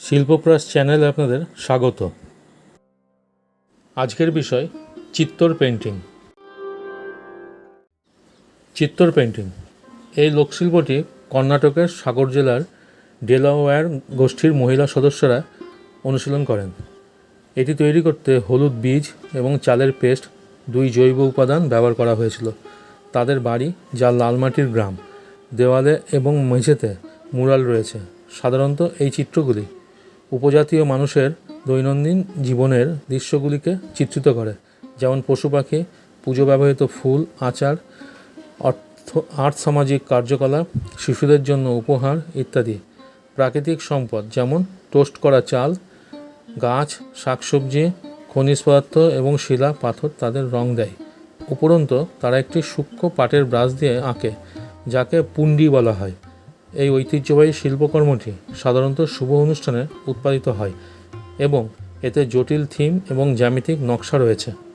শিল্পপ্রাস চ্যানেলে আপনাদের স্বাগত। আজকের বিষয় চিত্তর পেন্টিং চিত্তর পেন্টিং এই লোকশিল্পটি কর্ণাটকের সাগর জেলার ডেলাওয়্যার গোষ্ঠীর মহিলা সদস্যরা অনুশীলন করেন। এটি তৈরি করতে হলুদ বীজ এবং চালের পেস্ট, দুই জৈব উপাদান ব্যবহার করা হয়েছিল। তাদের বাড়ি যা লাল মাটির গ্রাম। দেওয়ালে এবং মেঝেতে মুরাল রয়েছে। সাধারণত এই চিত্রগুলি উপজাতীয় মানুষের দৈনন্দিন জীবনের দৃশ্যগুলিকে চিত্রিত করে। যেমন পশু পাখি, পুজো ব্যবহৃত ফুল, আচার অর্থ আর্থ সামাজিক কার্যকলাপ, শিশুদের জন্য উপহার ইত্যাদি। প্রাকৃতিক সম্পদ যেমন টোস্ট করা চাল, গাছ, শাকসবজি, খনিজ পদার্থ এবং শিলা, পাথর তাদের রং দেয়। উপরন্ত তারা একটি সূক্ষ্ম পাটের ব্রাশ দিয়ে আঁকে, যাকে পুন্ডি বলা হয়। এই ঐতিহ্যবাহী শিল্পকর্মটি সাধারণত শুভ অনুষ্ঠানে উৎপাদিত হয় এবং এতে জটিল থিম এবং জ্যামিতিক নকশা রয়েছে।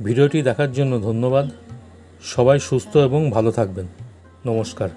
ভিডিওটি দেখার জন্য ধন্যবাদ। সবাই সুস্থ এবং ভালো থাকবেন। নমস্কার।